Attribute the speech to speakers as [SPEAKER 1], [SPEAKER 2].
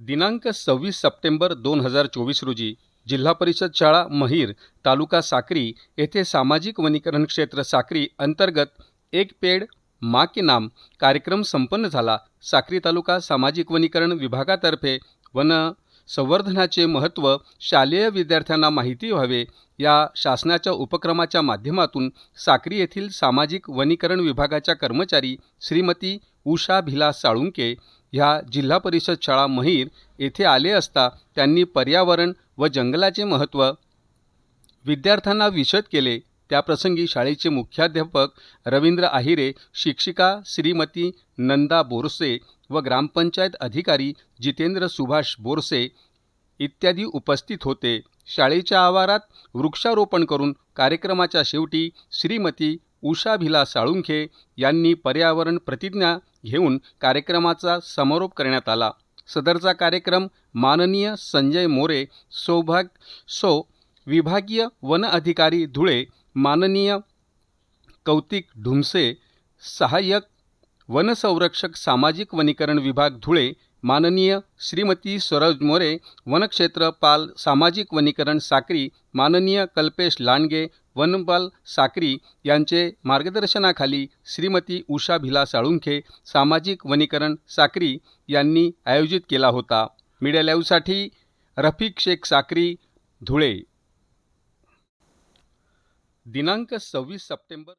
[SPEAKER 1] दिनांक सव्वीस सप्टेंबर दोन हजार चोवीस रोजी जिल्हा परिषद शाळा महिर तालुका साक्री येथे सामाजिक वनीकरण क्षेत्र साक्री अंतर्गत एक पेड मा के नाम कार्यक्रम संपन्न झाला. साक्री तालुका सामाजिक वनीकरण विभागातर्फे वन संवर्धनाचे महत्त्व शालेय विद्यार्थ्यांना माहिती व्हावे या शासनाच्या उपक्रमाच्या माध्यमातून साक्री येथील सामाजिक वनीकरण विभागाच्या कर्मचारी श्रीमती उषा भिला साळुंके ह्या जिल्हा परिषद शाळा महिर येथे आले असता त्यांनी पर्यावरण व जंगलाचे महत्त्व विद्यार्थ्यांना विशद केले. त्याप्रसंगी शाळेचे मुख्याध्यापक रवींद्र आहिरे शिक्षिका श्रीमती नंदा बोरसे व ग्रामपंचायत अधिकारी जितेंद्र सुभाष बोरसे इत्यादी उपस्थित होते. शाळेच्या आवारात वृक्षारोपण करून कार्यक्रमाच्या शेवटी श्रीमती उषा भिला साळुंखे यांनी पर्यावरण प्रतिज्ञा घेऊन कार्यक्रमाचा समारोप करण्यात आला. सदरचा कार्यक्रम माननीय संजय मोरे सौभाग सो विभागीय वन अधिकारी धुळे माननीय कौतिक ढुमसे सहाय्यक वनसंरक्षक सामाजिक वनीकरण विभाग धुळे माननीय श्रीमती सरोज मोरे वनक्षेत्र पाल सामाजिक वनीकरण साक्री माननीय कल्पेश लांडगे वनपाल साक्री यांचे मार्गदर्शनाखाली श्रीमती उषा भिला साळुंखे सामाजिक वनीकरण साक्री यांनी आयोजित केला होता. मीडिया लाईव्हसाठी रफिक शेख साक्री धुळे. दिनांक सव्वीस सप्टेंबर